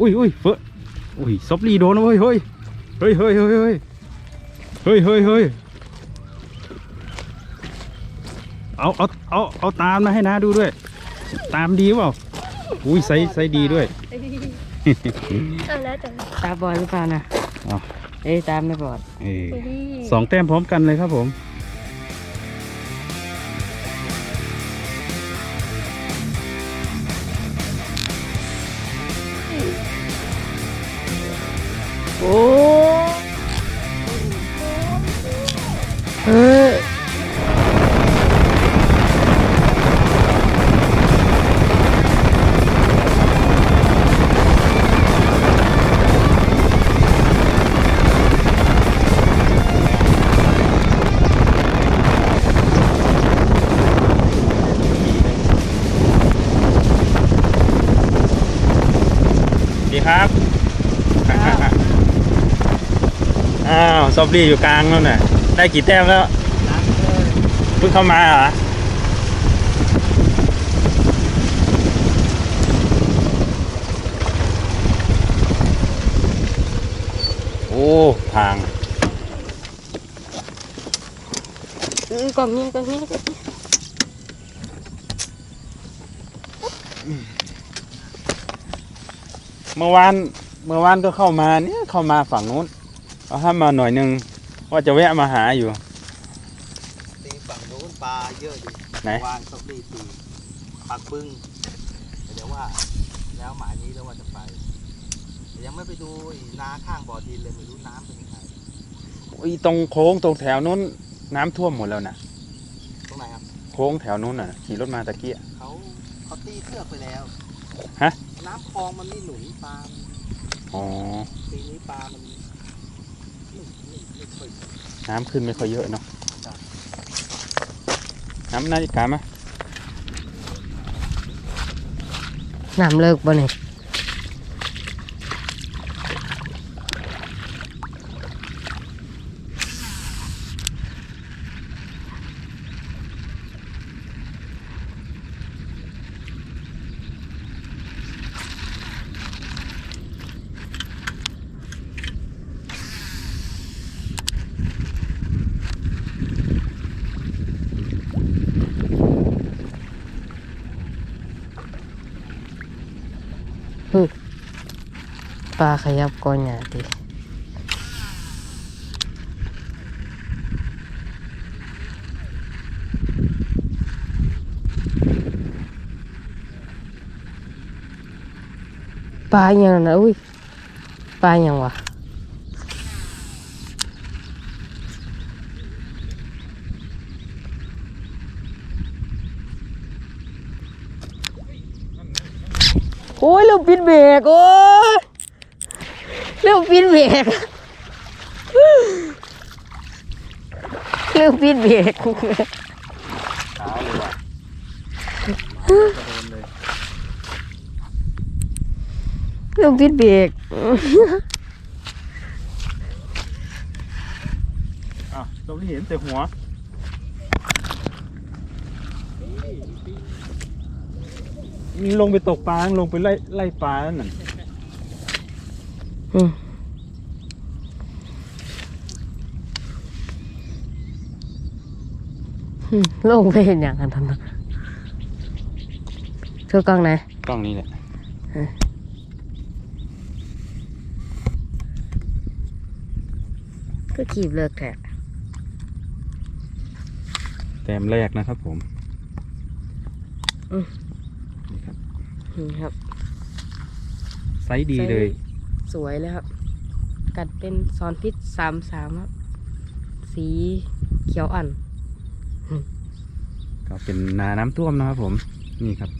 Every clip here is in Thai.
อุ้ยอุ้ยเฟอะอุ้ยซบลีโดนนะเว้ยเฮ้ยเฮ้ยเฮ้ยเฮ้ยเฮ้ยเฮ้ยเฮ้ยเฮ้ยเอาเอาเอาเอาตามมาให้นะดูด้วย ตามดีเปล่าอุ้ยไซส์ไซส์ดีด้วย เอาแล้วแต่ตาบอดหรือเปล่านะอ้าว เอ้ยตามไม่บอดเออสองแต้มพร้อมกันเลยครับผม ครับ อ้าวซอบลี่อยู่กลางแล้วน่ะ ได้กี่แต้มแล้วเพิ่งเข้ามาเหรอโอ้ทางอืมกล่องนี้กล่องนี้กล่องนี้ เมื่อวานเมื่อวานก็เข้ามาเนี่ยเข้ามาฝั่งนู้นเอาห้ามมาหน่อยหนึงว่าจะแวะมาหาอยู่ตีฝั่งโน้นปลาเยอะอยู่ไหนวานซอกรีตีปักปึ้งแต่เดี๋ยวว่า แล้วหมายนี้แล้วว่าจะไปแต่ยังไม่ไปดูไอ้นาข้างบ่อดินเลยไม่รู้น้ำเป็นยังไงอีตรงโค้งตรงแถวนู้นน้ำท่วมหมดแล้วนะตรงไหนครับโค้งแถวนู้นน่ะขี่รถมาตะเกียเขาเขาตีเชือกไปแล้วฮะ น้ำคลองมันไม่หนุนปลาอ๋อ ปีนี้ปลามันไม่ไม่ไม่ค่อยน้ำขึ้นไม่ค่อยเยอะเนาะ น้ำนาฬิกาไหมน้ำเลิกบ่เนี่ย pa Pakayap ko niya, ate. Pahanya na na. Uy. Pahanya wa. Ôi lục viên bè con เรื่องปีนเบรกเรื่องปีนเบรกเรื่องปีนเบรกอะเราไม่เห็นแต่หัวลงไปตกปลาลงไปไล่ไล่ปลานั่น อืมอืมลงไปเห็นอย่างนั้นทำไมเธอกล้องไหนกล้องนี้แหละก็ขีบเลิกแท้แต้มแรกนะครับผมอืมนี่ครับนี่ครับ ไซส์ดีเลย สวยเลยครับ กัดเป็นซอนพิษสามสามครับ สีเขียวอ่อนก็เป็นนาน้ำท่วมนะครับผม นี่ครับ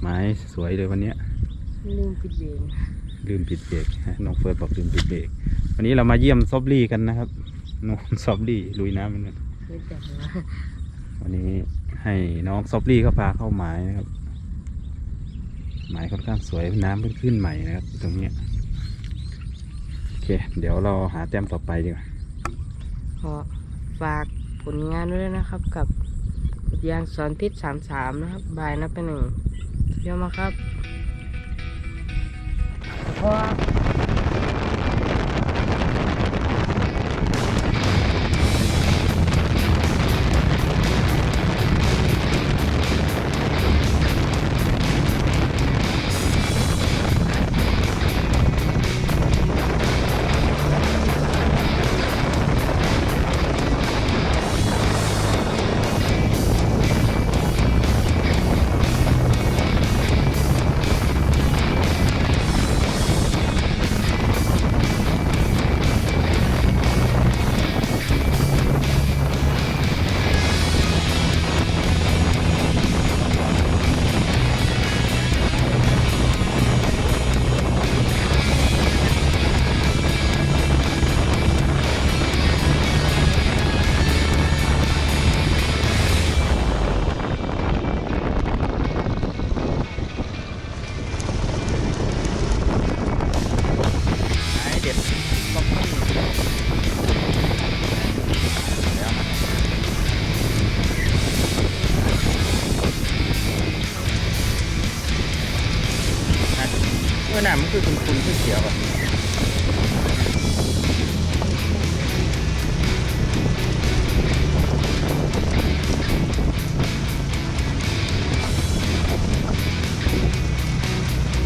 ไม้สวยเลยวันเนี้ยลืมปิดเบรกลืมปิดเบรกฮะน้องเฟิร์สบอกลืมปิดเบรกวันนี้เรามาเยี่ยมซอบลี่กันนะครับน้องซอบลี่ลุยน้ำมันไม่จับนะวันนี้ให้น้องซอบลี่เขาพาเข้าหมายนะครับ หมายค่อนข้างสวยน้ำเพิ่งขึ้นใหม่นะครับ ตรงเนี้ยโอเค เดี๋ยวเราหาแต้มต่อไปดีกว่าขอฝากผลงานด้วยนะครับ กับอุทยานสอนพิษสามสามนะครับ บายนับเป็นหนึ่งเยี่ยมมากครับ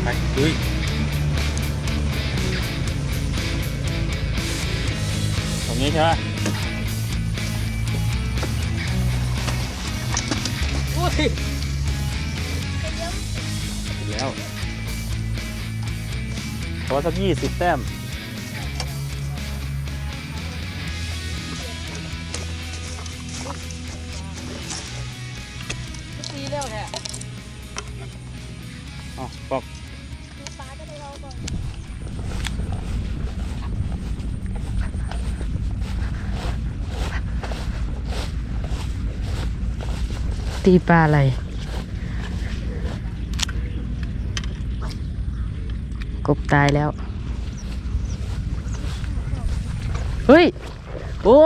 ไปดุยตรงนี้ใช่ไหมโอ้ยอีกแล้วขอสักยี่สิบแต้มตีเร็วแท้อ๋อบอก ดูปลาก็ได้เราก่อน ตีปลาอะไร กบตายแล้ว เฮ้ย โอ้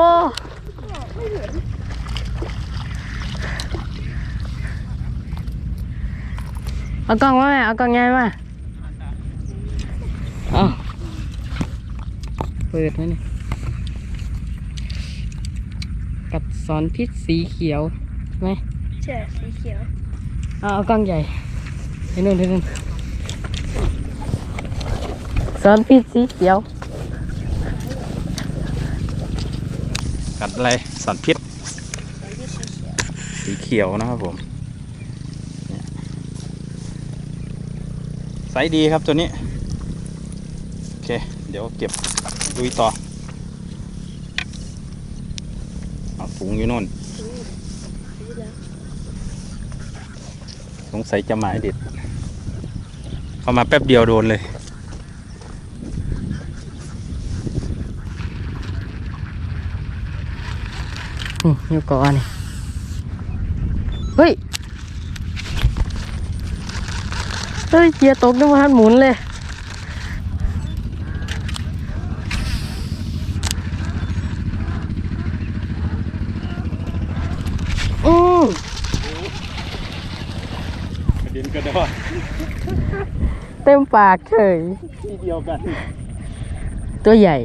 เอากล้องมาแม่เอากล้องใหญ่มาเอาเปิดไว้นี่กับสอนพิษสีเขียวไหม เชื่อสีเขียวเอาเอากล้องใหญ่ไอ้นู่นไอ้นู่นสอนพิษสีเขียว กัดอะไรสารพิษสีเขียวสีเขียวนะครับผมเนี่ยไซส์ดีครับตัวนี้ โอเค เดี๋ยวเก็บลุยต่อเอาฝูงอยู่โน่นสีแล้ว สงสัยจะหมายเด็ดเข้ามาแป๊บเดียวโดนเลยนี่อยู่กาะนี่เฮ้ย เฮ้ยเกียร์ตกนึกว่าทันหมุนเลย อืม กระเด็นกระดอน เต็มปากเฉยที่เดียวกันตัวใหญ่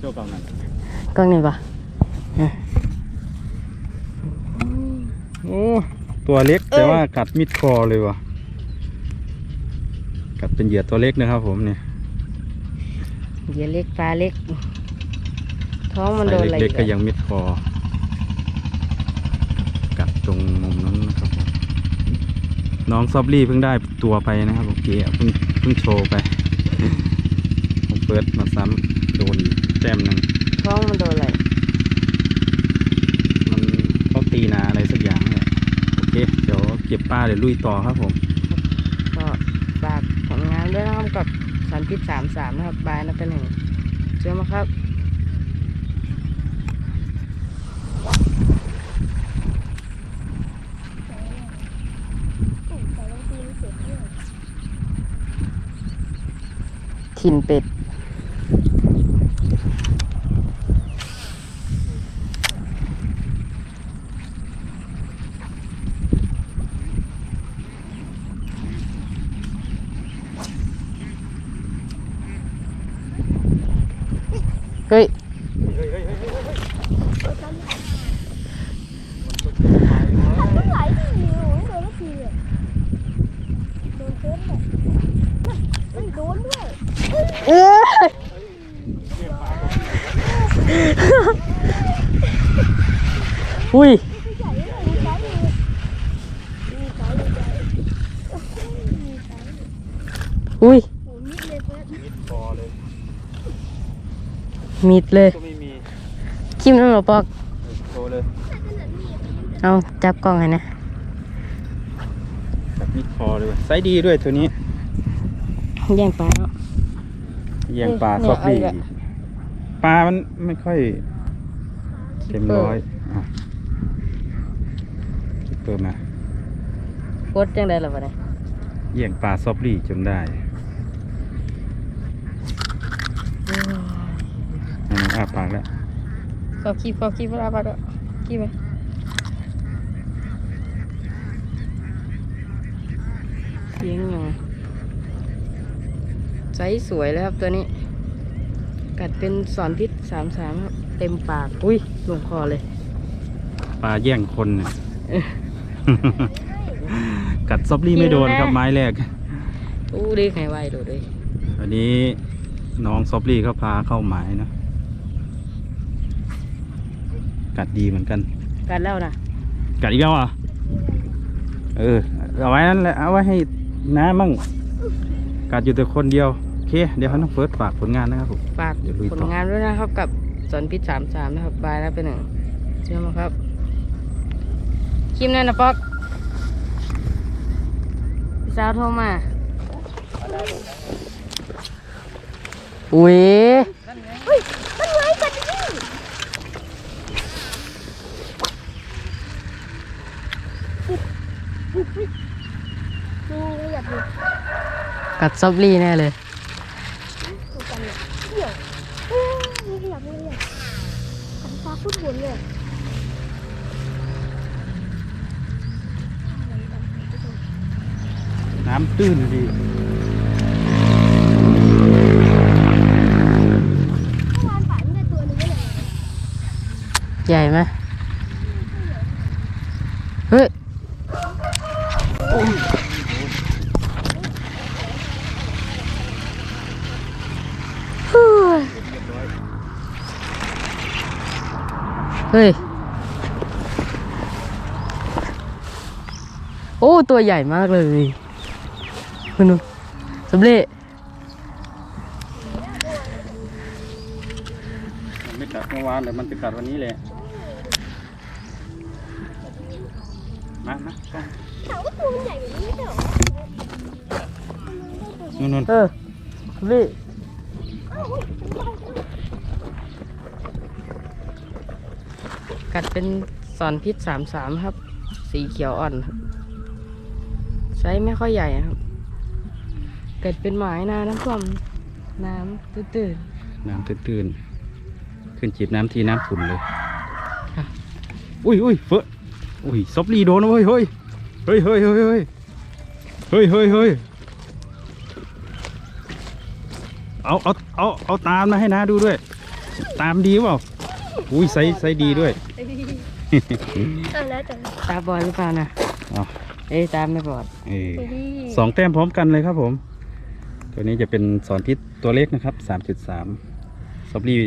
เจ้ากำนันกล้องนี่ปะโอ้ตัวเล็กแต่ว่ากัดมิดคอเลยว่ะ กัดเป็นเหยื่อตัวเล็กนะครับผมเนี่ยเหยื่อเล็กปลาเล็ก ท้องมันไซโดนส์อะไรเล็กๆก็อีกยังมิดคอ กัดตรงมุมนั้นนะครับผม น้องซอบลี่เพิ่งได้ตัวไปนะครับโอเคเพิ่งเพิ่งโชว์ไปผมเฟิร์สมาซ้ำโดนแต้มหนึ่งท้องมันโดนอะไรมันเขาตีนาอะไรสักอย่างเนี่ยโอเค เดี๋ยวเก็บป้าเดี๋ยวลุยต่อครับผม ก็ฝากผลงานด้วยนะครับกับสันพิษสามสามนะครับบายนะเป็นหนึ่งเจอมาครับ แต่บางทีมันเสียเที่ยว ถิ่ นเป็ด เฮ้ย เฮ้ยเฮ้ยเฮ้ยเฮ้ยเฮ้ย มันไหลดีอยู่โดนแล้วทีเลยโดนเพิ่มเลยมันโดนด้วย เอ้ยอุ้ยใหญ่เลยมีไซส์เลยมีไซส์เลยโอ้โหมีไซส์อุ้ยโอ้โหมิดเลยเพื่อนมิดคอเลยมิดเลยก็ไม่มีคิมน้ำหรอปอกโชว์เลยเอาจับกล้องให้นะแบบมิดคอเลยไซส์ดีด้วยตัวนี้แย่งปลาเนาะ เยี่ยงปลาเนี่ยซอฟลี่เอาอีกอะปลามันไม่ค่อย เต็มร้อยอะคิปเปอร์มาโคตรจังได้หรอวะเนี่ยเยี่ยงปลาซอฟลี่จนได้อันนี้อ้าปากแล้วขอคีบขอคีบเวลาปลาด้วยคีบไหมเสียงยังไซส์สวยเลยครับตัวนี้ กัดเป็นสอนพิษสามสามครับเต็มปาก อุ้ยลงคอเลย ปลาแย่งคนเนี่ย กัดซอฟลี่ไม่โดนครับไม้แรก อู้ดีไงไวโดดเลยอันนี้น้องซอฟลี่เขาพาเข้าหมายนะ กัดดีเหมือนกัน กัดแล้วนะกัดอีกแล้วอะ เออ เอาไว้นั่นแหละ เอาไว้ให้น้ามั่ง กัดอยู่แต่คนเดียว โอเค เดี๋ยวให้น้องเฟิร์สฝากผลงานนะครับผม ฝากเดี๋ยวลุยผต่ลองานด้วยนะครับกับสอนพิษสามสามนะครับบายแล้วเป็นหนึ่งเชื่อไหมครับคิมนั่นนะป๊อกพี่สาวโทรมาอุ้ย มันไว้กันนี่นี่ก็อยากดู กัดซอบลี่แน่เลยดูกันเนี่ยเดี๋ยวเอ้ยนี่ก็อยากดูเลยขันฟ้าฟุตบอลเลยน้ำตื้นดีเมื่อวานฝ่ายไม่ได้ตัวหนึงก็เลยใหญ่ไหมเฮ้ย เฮ้ย โอ้ตัวใหญ่มากเลยคุณดูสำเร็จไม่กัดเมื่อวานแต่มันจะกัดวันนี้แหละมามาต้องถามว่าตัวมันใหญ่แบบนี้เจ้านุ่นนู่นเออสำเร็จกัดเป็นสอนพิษสามสามครับ สีเขียวอ่อนครับ ซส์ไม่ค่อยใหญ่ครับ เกิดเป็นหมายนาน้ำท่วมน้ำตื้นน้ำตื้นๆ ขึ้นจีบน้ำทีน้ำขุ่นเลยค่ะอุ้ยอุ้ยเฟิร์สอุ้ยซอฟลี่โดนนะเว้ยเฮ้ย เฮ้ยเฮ้ยเฮ้ยเฮ้ยเฮ้ยเฮ้ยเฮ้ยเอาเอาเอาเอาตามมาให้นาดูด้วย ตามดีเปล่า อุ้ยไซส์ไซส์ดีด้วยเออแล้วแต่ ๆตาบอดหรือเปล่านะอ๋อ เอ้ยตาไม่บอดเออสองแต้มพร้อมกันเลยครับผม ตัวนี้จะเป็นสอนพิษตัวเล็กนะครับสามจุดสามซอฟลี่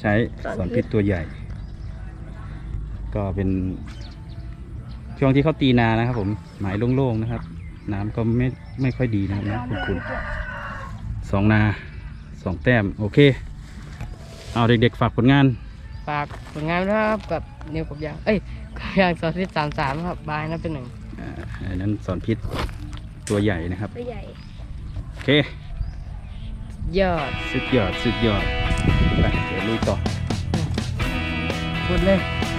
ใช้สอนพิษตัวใหญ่ ก็เป็นช่วงที่เขาตีนานะครับผมหมายโล่งๆนะครับ น้ำก็ไม่ไม่ค่อยดีนะครับน้ำขุ่นๆสองนาสองแต้มโอเค เอาเด็กๆฝากผลงาน ฝากผลงานด้วยครับกับนิวกับยางเอ้ยกับยางสอนพิษสามสามครับบายนะเป็นหนึ่ง อ่าอันนั้นสอนพิษตัวใหญ่นะครับ ตัวใหญ่ โอเค ยอด สุดยอด สุดยอด ไป เดี๋ยวลุยต่อพูดเลยโ